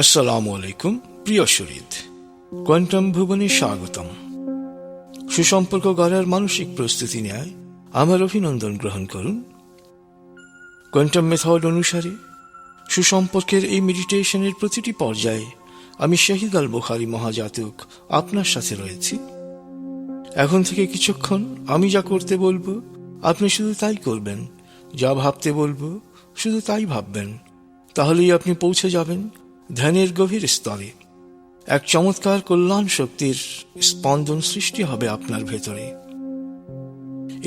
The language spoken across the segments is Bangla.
আসসালামু আলাইকুম, প্রিয় শরীদ কোয়ান্টাম ভুবনে স্বাগতম। সুসম্পর্ক গড়ার মানসিক প্রস্তুতি নেয় আমার অভিনন্দন গ্রহণ করুন। কোয়ান্টাম মেথড অনুসারে সুসম্পর্কের এই মেডিটেশনের প্রতিটি পর্যায়ে আমি শাহিদ আল বুখারি মহাজাতক আপনার সাথে রয়েছি। এখন থেকে কিছুক্ষণ আমি যা করতে বলব, আপনি শুধু তাই করবেন, যা ভাবতে বলব, শুধু তাই ভাববেন। তাহলেই আপনি পৌঁছে যাবেন ধ্যানের গভীর স্তরে এক চমৎকার কল্যাণ শক্তির স্পন্দন সৃষ্টি হবে আপনার ভেতরে।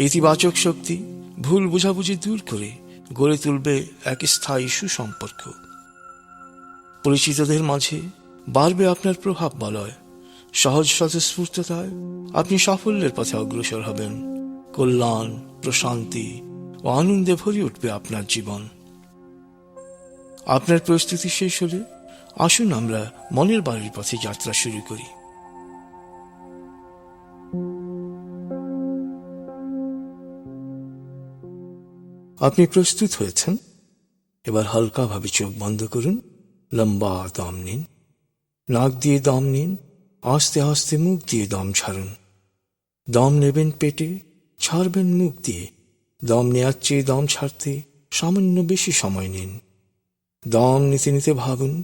ইতিবাচক শক্তি ভুল বুঝাবুঝি দূর করে গড়ে তুলবে এক স্থায়ী সুসম্পর্ক। পরিচিতদের মাঝে বাড়বে আপনার প্রভাব বলয়। সহজ স্বতঃস্ফূর্ততায় আপনি সাফল্যের পথে অগ্রসর হবেন। কল্যাণ, প্রশান্তি ও আনন্দে ভরে উঠবে আপনার জীবন। আপনার প্রস্তুতি শেষ হলে আসুন আমরা মনের বাড়ির পথে যাত্রা শুরু করি। আপনি প্রস্তুত হয়েছেন? এবার হালকাভাবে চোখ বন্ধ করুন। লম্বা দম নিন। নাক দিয়ে দম নিন। আস্তে আস্তে মুখ দিয়ে দম ছাড়ুন। দম নেবেন পেটে, ছাড়বেন মুখ দিয়ে। দম নেওয়ার চেয়ে দম ছাড়তে সামান্য বেশি সময় নিন। দম নিতে নিতে ভাবুন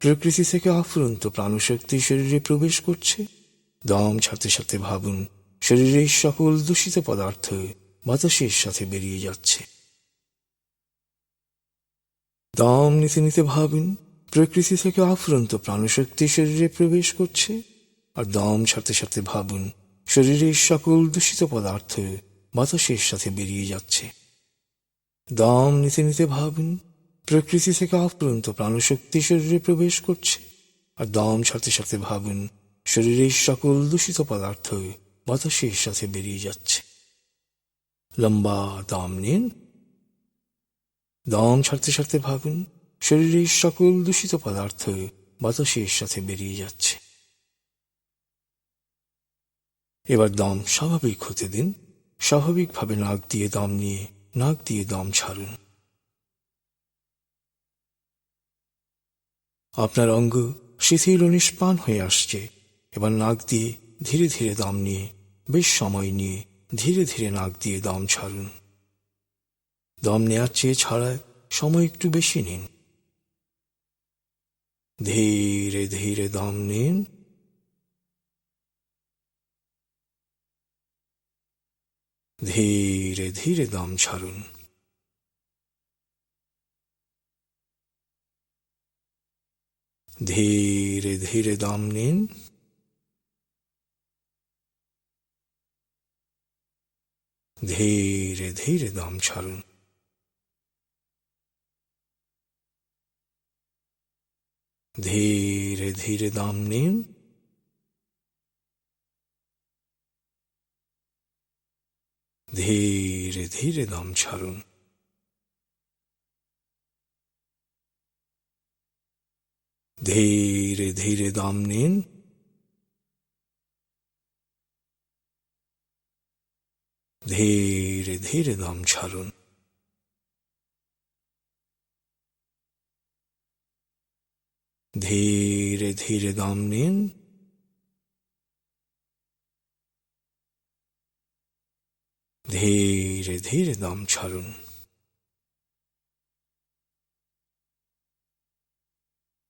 প্রকৃতি থেকে আফুরন্ত প্রাণশক্তি শরীরে প্রবেশ করছে। দম ছাড়তে ছাড়তে ভাবুন, শরীরের সকল দূষিত পদার্থ বাতাসের সাথে বেরিয়ে যাচ্ছে। দম নিতে নিতে ভাবুন, প্রকৃতি থেকে আফুরন্ত প্রাণশক্তি শরীরে প্রবেশ করছে। আর দম ছাড়তে ছাড়তে ভাবুন, শরীরের সকল দূষিত পদার্থ বাতাসের সাথে বেরিয়ে যাচ্ছে। দম নিতে নিতে ভাবুন প্রকৃতি থেকে আফুরন্ত প্রাণশক্তি শরীরে প্রবেশ করছে। আর দম ছাড়তে ছাড়তে ভাবুন, শরীরের সকল দূষিত পদার্থ বাতাসের সাথে বেরিয়ে যাচ্ছে। লম্বা দম নিন। দম ছাড়তে ছাড়তে ভাবুন, শরীরের সকল দূষিত পদার্থ বাতাসের সাথে বেরিয়ে যাচ্ছে। এবার দম স্বাভাবিক হতে দিন। স্বাভাবিকভাবে নাক দিয়ে দম নিয়ে নাক দিয়ে দম ছাড়ুন। আপনার অঙ্গ শিথিল নিষ্পান হয়ে আসছে। এবার নাক দিয়ে ধীরে ধীরে দম নিয়ে, বেশ সময় নিয়ে ধীরে ধীরে নাক দিয়ে দম ছাড়ুন। দম নেওয়ার চেয়ে ছাড়ায় সময় একটু বেশি নিন। ধীরে ধীরে দম নিন। ধীরে ধীরে দম ছাড়ুন। ধীরে ধীরে দম নিন ধীরে ধীরে দম ছাড়ুন ধীরে ধীরে দম নিন ধীরে ধীরে দম ছাড়ুন ধীরে ধীরে দম নিন ধীরে ধীরে দম ছাড়ুন ধীরে ধীরে দম নিন ধীরে ধীরে দম ছাড়ুন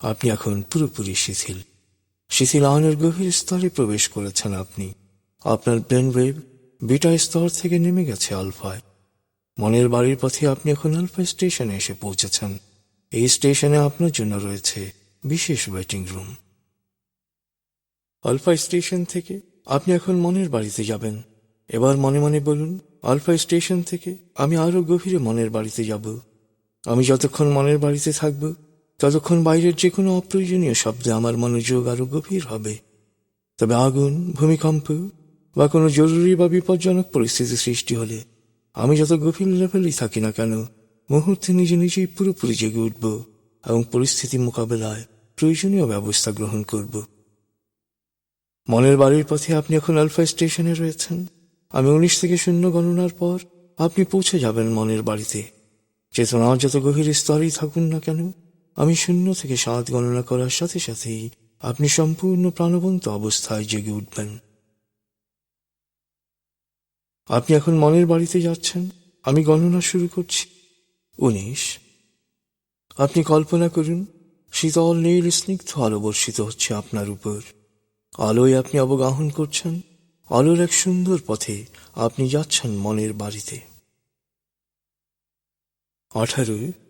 আপনি এখন পুরোপুরি শিথিল। শিথিল আয়নের গভীর স্তরে প্রবেশ করেছেন আপনি। আপনার ব্রেন বিটা স্তর থেকে নেমে গেছে আলফায়। মনের বাড়ির পথে আপনি এখন আলফা স্টেশনে এসে পৌঁছেছেন। এই স্টেশনে আপনার জন্য রয়েছে বিশেষ ওয়েটিং রুম। আলফা স্টেশন থেকে আপনি এখন মনের বাড়িতে যাবেন। এবার মনে মনে বলুন, আলফা স্টেশন থেকে আমি আরও গভীরে মনের বাড়িতে যাব। আমি যতক্ষণ মনের বাড়িতে থাকব ততক্ষণ বাইরের যে কোনো অপ্রয়োজনীয় শব্দে আমার মনোযোগ আরও গভীর হবে। তবে আগুন, ভূমিকম্প বা কোনো জরুরি বা বিপজ্জনক পরিস্থিতি সৃষ্টি হলে আমি যত গভীর লেভেলেই থাকি না কেন, মুহূর্তে নিজে নিজেই পুরোপুরি জেগে উঠব এবং পরিস্থিতি মোকাবেলায় প্রয়োজনীয় ব্যবস্থা গ্রহণ করব। মনের বাড়ির পথে আপনি এখন আলফা স্টেশনে রয়েছেন। আমি উনিশ থেকে শূন্য গণনার পর আপনি পৌঁছে যাবেন মনের বাড়িতে। চেতনা যত গভীর স্তরেই থাকুন না কেন আমি শূন্য থেকে সাত গণনা করার সাথে সাথেই আপনি সম্পূর্ণ প্রাণবন্ত অবস্থায় জেগে উঠবেন। আপনি এখন মনের বাড়িতে যাচ্ছেন? আমি গণনা শুরু করছি। উনিশ। আপনি কল্পনা করুন, শীতল নীল স্নিগ্ধ আলো বর্ষিত হচ্ছে আপনার উপর। আলোয় আপনি অবগাহন করছেন, আলোর এক সুন্দর পথে আপনি যাচ্ছেন মনের বাড়িতে। আঠারো।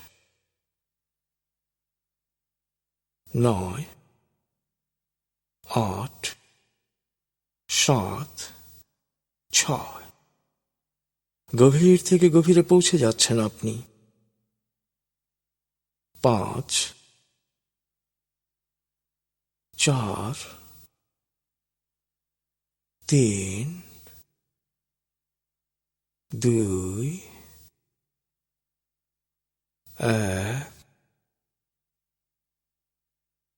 নয়, আট, সাত, ছয়। গভীর থেকে গভীরে পৌঁছে যাচ্ছেন আপনি। পাঁচ, চার, তিন, দুই, এক।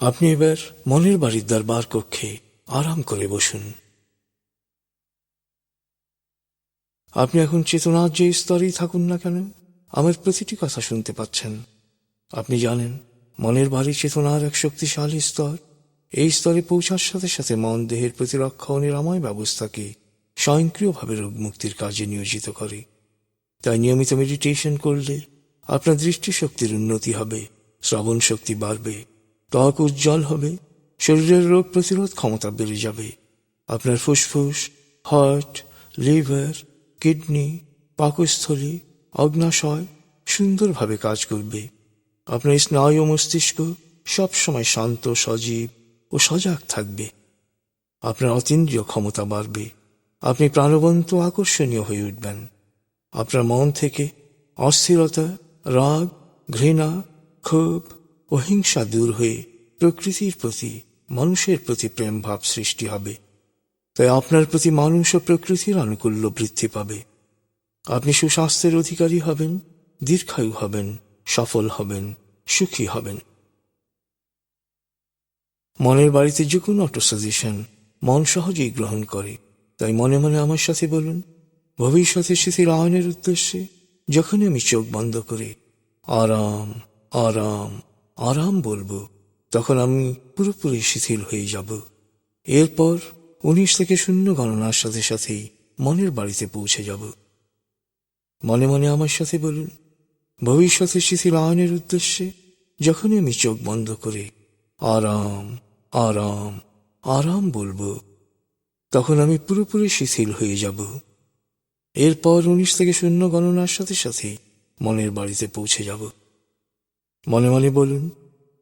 আপনি এবার মনের বাড়ির দরবার কক্ষে আরাম করে বসুন। আপনি এখন চেতনার যে স্তরেই থাকুন না কেন, আমার প্রতিটি কথা শুনতে পাচ্ছেন। আপনি জানেন, মনের বাড়ি চেতনার এক শক্তিশালী স্তর। এই স্তরে পৌঁছার সাথে সাথে মন দেহের প্রতিরক্ষা ও নিরাময় ব্যবস্থাকে স্বয়ংক্রিয়ভাবে রোগ মুক্তির কাজে নিয়োজিত করে। তাই নিয়মিত মেডিটেশন করলে আপনার দৃষ্টিশক্তির উন্নতি হবে শ্রবণ শক্তি বাড়বে ত্বক উজ্জ্বল হবে, শরীরের রোগ প্রতিরোধ ক্ষমতা বেড়ে যাবে। আপনার ফুসফুস, হার্ট, লিভার, কিডনি, পাকস্থলী, অগ্নাশয় সুন্দরভাবে কাজ করবে। আপনার স্নায়ু মস্তিষ্ক সবসময় শান্ত, সজীব ও সজাগ থাকবে। আপনার অতীন্দ্রিয় ক্ষমতা বাড়বে। আপনি প্রাণবন্ত আকর্ষণীয় হয়ে উঠবেন। আপনার মন থেকে অস্থিরতা, রাগ, ঘৃণা, ক্ষোভ ও হিংসা দূর হয়ে প্রকৃতির প্রতি, মানুষের প্রতি প্রেম ভাব সৃষ্টি হবে। তাই আপনার প্রতি মানুষ ও প্রকৃতির আনুকূল্য বৃদ্ধি পাবে। আপনি সুস্বাস্থ্যের অধিকারী হবেন, দীর্ঘায়ু হবেন, সফল হবেন, সুখী হবেন। মনের বাড়িতে যে কোনো অটো সাজেশন মন সহজেই গ্রহণ করে। তাই মনে মনে আমার সাথে বলুন, ভবিষ্যতে শিথিল আয়নের উদ্দেশ্যে যখনই আমি চোখ বন্ধ করে, আরাম আরাম আরাম বলব, তখন আমি পুরোপুরি শিথিল হয়ে যাব। এরপর উনিশ থেকে শূন্য গণনার সাথে সাথেই মনের বাড়িতে পৌঁছে যাব। মনে মনে আমার সাথে বলুন, ভবিষ্যতে শিথিল আয়নের উদ্দেশ্যে যখনই আমি চোখ বন্ধ করে আরাম আরাম আরাম বলব, তখন আমি পুরোপুরি শিথিল হয়ে যাব। এরপর উনিশ থেকে শূন্য গণনার সাথে সাথে মনের বাড়িতে পৌঁছে যাব। মনে মনে বলুন,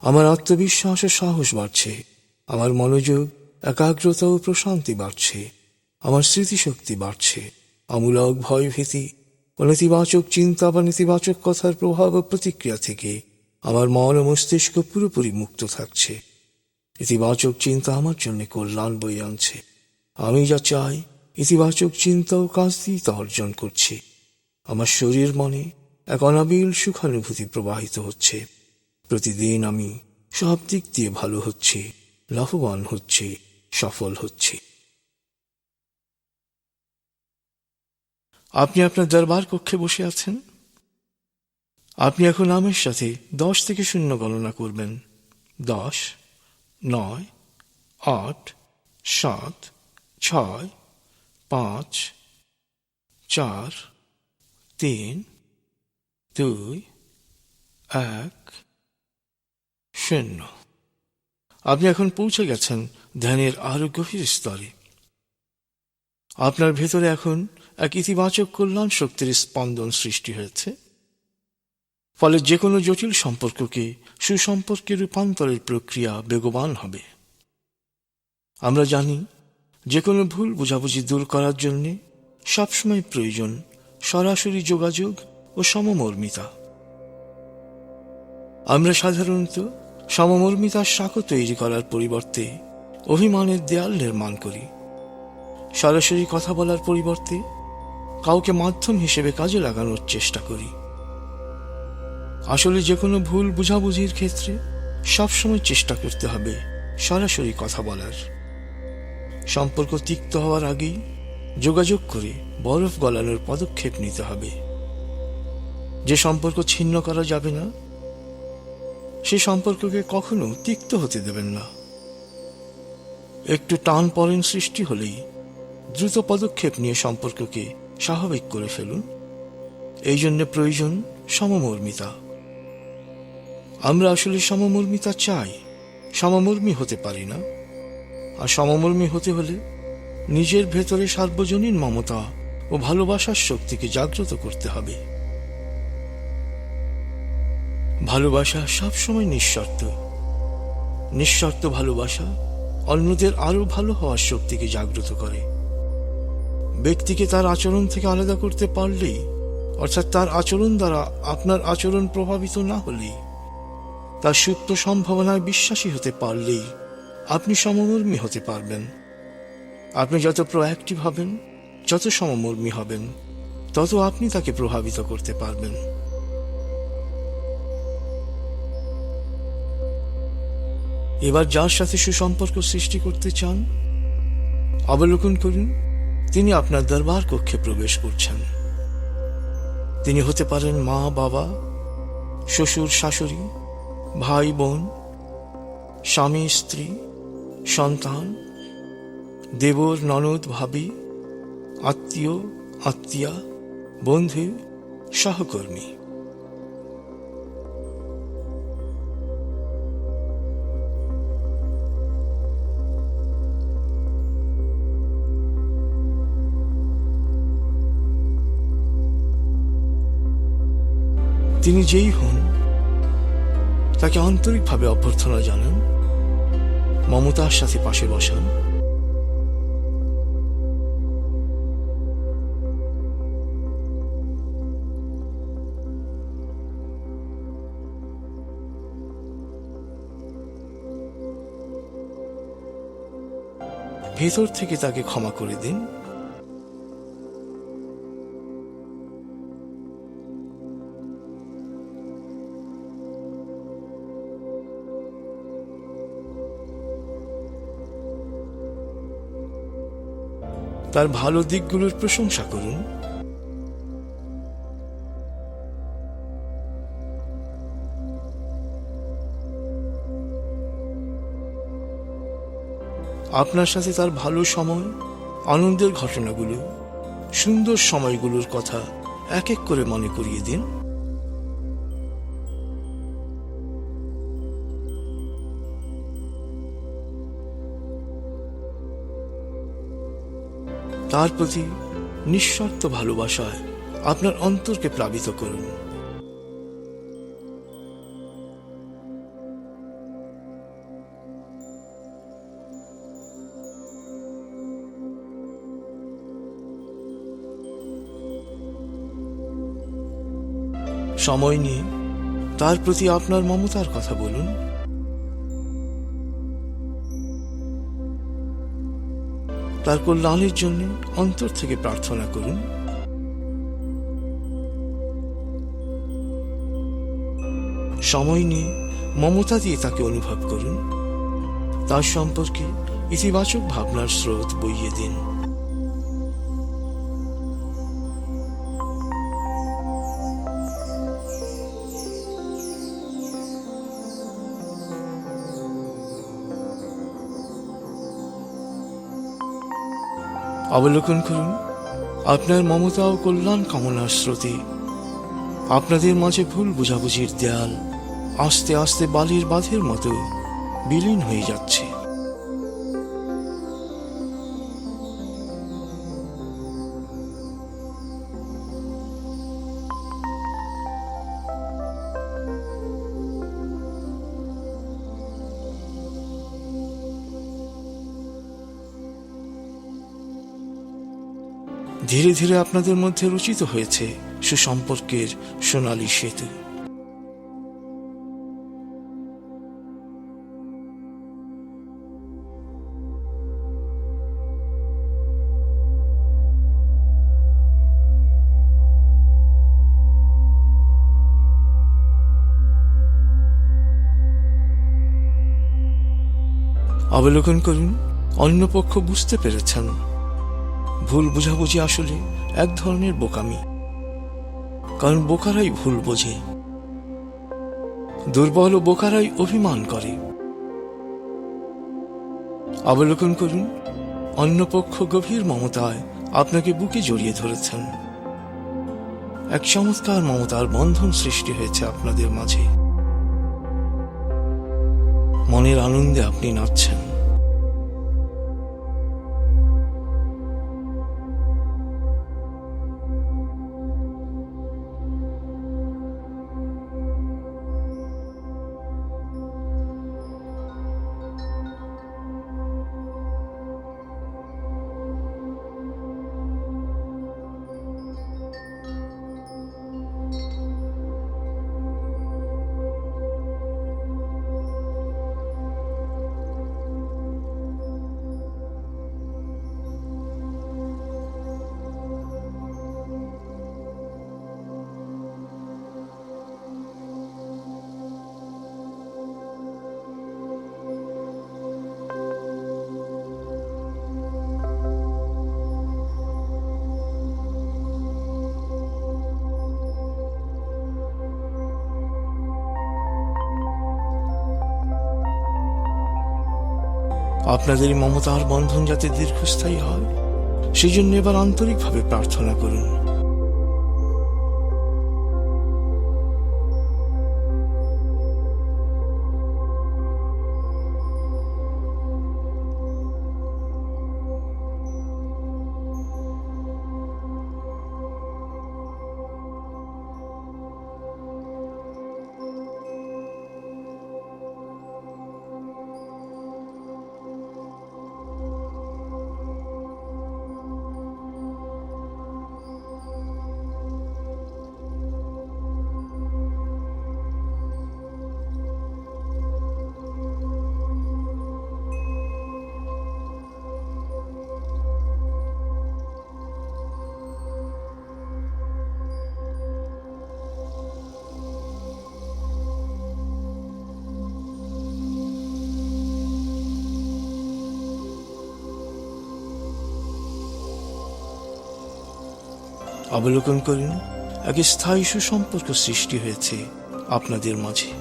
আমার আত্মবিশ্বাস ও সাহস বাড়ছে, আমার মনোযোগ, একাগ্রতা ও প্রশান্তি বাড়ছে, আমার স্মৃতিশক্তি বাড়ছে, আমূলক ভয় ভীতি ও নেতিবাচক চিন্তা বা নেতিবাচক কথার প্রভাব ও প্রতিক্রিয়া থেকে আমার মন ও মস্তিষ্ক পুরোপুরি মুক্ত থাকছে। ইতিবাচক চিন্তা আমার জন্য কল্যাণ বই আনছে। আমি যা চাই, ইতিবাচক চিন্তা ও কাজ দিয়ে তা অর্জন করছি। আমার শরীর মনে এক অনাবিল সুখানুভূতি প্রবাহিত হচ্ছে। প্রতিদিন আমি সব দিক দিয়ে ভালো হচ্ছি, লাভবান হচ্ছি, সফল হচ্ছি। আপনি আপনার দরবার কক্ষে বসে আছেন? আপনি এখন নামের সাথে দশ থেকে শূন্য গণনা করবেন। দশ, নয়, আট, সাত, ছয়, পাঁচ, চার, তিন দুই, এক, শূন্য। আপনি এখন পৌঁছে গেছেন ধ্যানের আরও গভীর স্তরে। আপনার ভেতরে এখন এক ইতিবাচক কল্যাণ শক্তির স্পন্দন সৃষ্টি হয়েছে। ফলে যে কোনো জটিল সম্পর্ককে সুসম্পর্কে রূপান্তরের প্রক্রিয়া বেগবান হবে। আমরা জানি যে কোনো ভুল বোঝাবুঝি দূর করার জন্যে সবসময় প্রয়োজন সরাসরি যোগাযোগ ও সমমর্মিতা। আমরা সাধারণত সমমর্মিতার সাঁকো তৈরি করার পরিবর্তে অভিমানের দেয়াল নির্মাণ করি। সরাসরি কথা বলার পরিবর্তে কাউকে মাধ্যম হিসেবে কাজে লাগানোর চেষ্টা করি। আসলে যে কোনো ভুল বুঝাবুঝির ক্ষেত্রে সবসময় চেষ্টা করতে হবে সরাসরি কথা বলার। সম্পর্ক তিক্ত হওয়ার আগেই যোগাযোগ করে বরফ গলানোর পদক্ষেপ নিতে হবে। যে সম্পর্ক ছিন্ন করা যাবে না, সে সম্পর্ককে কখনো তিক্ত হতে দেবেন না। একটু টান পরেন সৃষ্টি হলেই দ্রুত পদক্ষেপ নিয়ে সম্পর্ককে স্বাভাবিক করে ফেলুন। এই জন্য প্রয়োজন সমমর্মিতা। আমরা আসলে সমমর্মিতা চাই। সমমর্মী হতে পারি না। আর সমমর্মী হতে হলে নিজের ভেতরে সার্বজনীন মমতা ও ভালোবাসার শক্তিকে জাগ্রত করতে হবে। ভালোবাসা সবসময় নিঃশর্ত। নিঃশর্ত ভালোবাসা অন্যদের আরও ভালো হওয়ার শক্তিকে জাগ্রত করে। ব্যক্তিকে তার আচরণ থেকে আলাদা করতে পারলেই, অর্থাৎ তার আচরণ দ্বারা আপনার আচরণ প্রভাবিত না হলেই, তার সুপ্ত সম্ভাবনায় বিশ্বাসী হতে পারলেই আপনি সমমর্মী হতে পারবেন। আপনি যত প্রোঅ্যাক্টিভ হবেন, যত সমমর্মী হবেন, তত আপনি তাকে প্রভাবিত করতে পারবেন। এবার যার সাথে সুসম্পর্ক সৃষ্টি করতে চান, অবলোকন করুন, তিনি আপনার দরবার কক্ষে প্রবেশ করছেন। তিনি হতে পারেন মা, বাবা, শ্বশুর, শাশুড়ি, ভাই, বোন, স্বামী, স্ত্রী, সন্তান, দেবর, ননদ, ভাবি, আত্মীয়, আত্মীয়া, বন্ধু, সহকর্মী। তিনি যেই হন, তাকে আন্তরিকভাবে অভ্যর্থনা জানান, মমতার সাথে পাশে বসান। ভেতর থেকে তাকে ক্ষমা করে দিন। তার ভালো দিকগুলোর প্রশংসা করুন। আপনার সাথে তার ভালো সময়, আনন্দের ঘটনাগুলো, সুন্দর সময়গুলোর কথা এক এক করে মনে করিয়ে দিন। তার প্রতি নিঃস্বার্থ ভালোবাসায় আপনার অন্তরকে প্লাবিত করুন। সময় নিয়ে তার প্রতি আপনার মমতার কথা বলুন। তার কল্যাণের জন্য অন্তর থেকে প্রার্থনা করুন। সময় নিয়ে মমতা দিয়ে তাকে অনুভব করুন। তার সম্পর্কে ইতিবাচক ভাবনার স্রোত বইয়ে দিন। অবলোকন করুন। আপনার মমতা ও কল্যাণ কামনার স্রোতে আপনাদের মাঝে ভুল বোঝাবুঝির দেয়াল আস্তে আস্তে বালির বাঁধের মতো বিলীন হয়ে যাচ্ছে। ধীরে ধীরে আপনাদের মধ্যে রচিত হয়েছে সুসম্পর্কের সোনালী সেতু। অবলোকন করুন, অন্য পক্ষ বুঝতে পেরেছেন। ভুল বোঝাবুঝি আসলে এক ধরনের বোকামি। কারণ বোকারাই ভুল বোঝে। দুর্বল ও বোকারাই অভিমান করে। অবলোকন করুন, অন্য পক্ষ গভীর মমতায় আপনাকে বুকে জড়িয়ে ধরেছেন। এক চমৎকার মমতার বন্ধন সৃষ্টি হয়েছে আপনাদের মাঝে। মনের আনন্দে আপনি নাচছেন। আপনাদের মমতার বন্ধন যাতে দীর্ঘস্থায়ী হয় সেই জন্য এবার আন্তরিকভাবে প্রার্থনা করুন। অবলোকন করুন এক স্থায়ী সুসম্পর্ক সৃষ্টি হয়েছে আপনাদের মাঝে।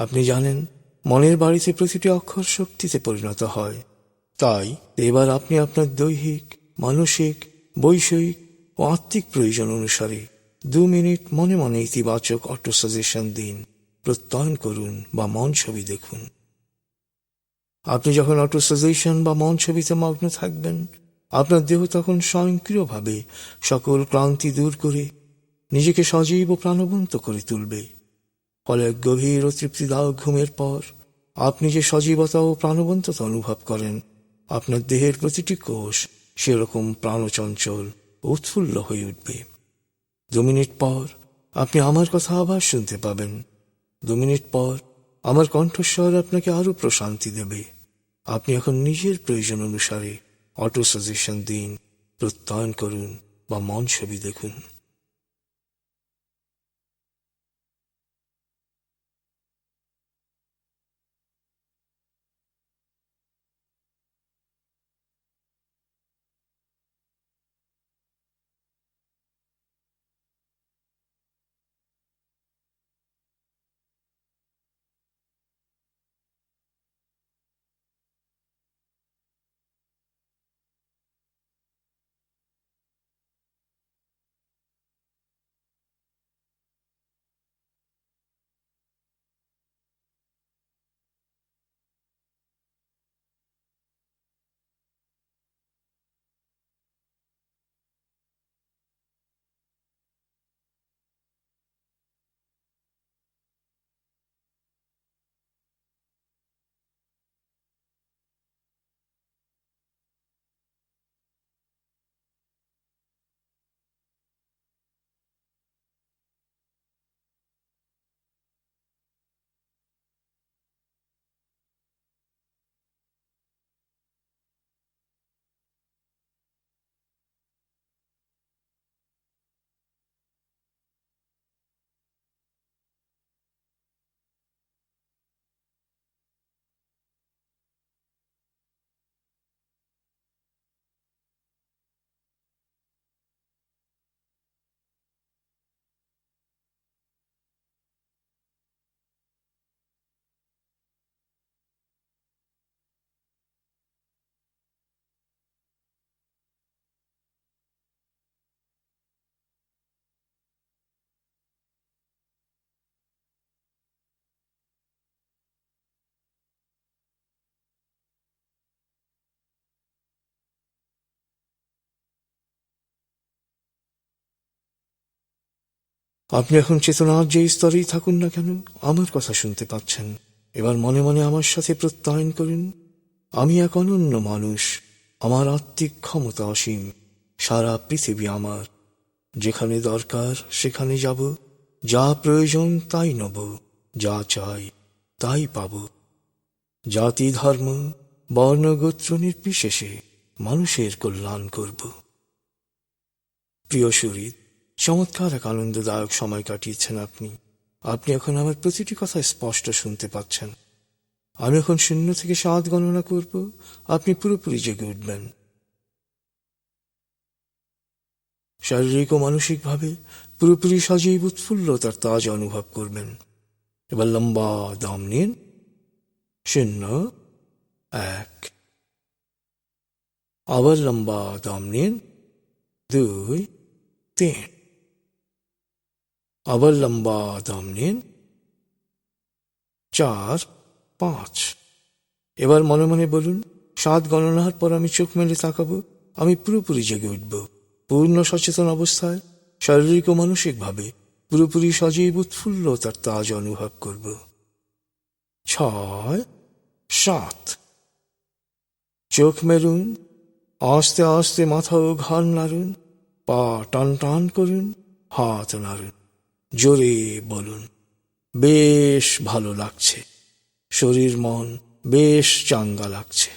আপনি জানেন, মনের বাড়িতে প্রতিটি অক্ষর শক্তিতে পরিণত হয়। তাই, এবার আপনি আপনার দৈহিক, মানসিক, বৈষয়িক ও আত্মিক প্রয়োজন অনুসারে দু মিনিট মনে মনে ইতিবাচক অটো সাজেশন দিন, প্রত্যয়ন করুন বা মন ছবি দেখুন। আপনি যখন অটো সাজেশন বা মন ছবিতে মগ্ন থাকবেন, আপনার দেহ তখন স্বয়ংক্রিয়ভাবে সকল ক্লান্তি দূর করে নিজেকে সজীব ও প্রাণবন্ত করে তুলবে। ফলে গভীর ও তৃপ্তিদায়ক ঘুমের পর আপনি যে সজীবতা ও প্রাণবন্ততা অনুভব করেন, আপনার দেহের প্রতিটি কোষ সেরকম প্রাণচঞ্চল উৎফুল্ল হয়ে উঠবে। দু মিনিট পর আপনি আমার কথা আবার শুনতে পাবেন। দু মিনিট পর আমার কণ্ঠস্বর আপনাকে আরও প্রশান্তি দেবে। আপনি এখন নিজের প্রয়োজন অনুসারে অটো সাজেশন দিন, প্রত্যয়ন করুন বা মন ছবি দেখুন। আপনি এখন চেতনার যে স্তরেই থাকুন না কেন, আমার কথা শুনতে পাচ্ছেন। এবার মনে মনে আমার সাথে প্রত্যয়ন করুন। আমি এক অনন্য মানুষ, আমার আত্মিক ক্ষমতা অসীম, সারা পৃথিবী আমার। যেখানে দরকার, সেখানে যাব। যা প্রয়োজন, তাই নেব। যা চাই, তাই পাব। জাতি, ধর্ম বর্ণগোত্র নির্বিশেষে মানুষের কল্যাণ করব। প্রিয় শরীর চমৎকার এক আনন্দদায়ক সময় কাটিয়েছেন আপনি। আপনি এখন আমার প্রতিটি কথা স্পষ্ট শুনতে পাচ্ছেন। আমি এখন শূন্য থেকে সাত গণনা করব। আপনি পুরোপুরি জেগে উঠবেন। শারীরিক ও মানসিকভাবে পুরোপুরি সজীব উৎফুল্লতার তাজ অনুভব করবেন। এবার লম্বা দাম নিন। শূন্য, এক। আবার লম্বা দাম নিন। দুই, তিন। আবার লম্বা দাম নিন চার, পাঁচ। এবার মনে মনে বলুন, সাত গণনার পর আমি চোখ মেলে তাকাবো, আমি পুরোপুরি জেগে উঠব। পূর্ণ সচেতন অবস্থায়, শারীরিক ও মানসিকভাবে পুরোপুরি সজীব উৎফুল্লতার তাজ অনুভব করব। ছয়, সাত। চোখ মেলুন, আস্তে আস্তে মাথা ও ঘাড় নাড়ুন, পা টান টান করুন, হাত নাড়ুন। জোরে বলুন বেশ ভালো লাগছে। শরীর মন বেশ চাঙ্গা লাগছে।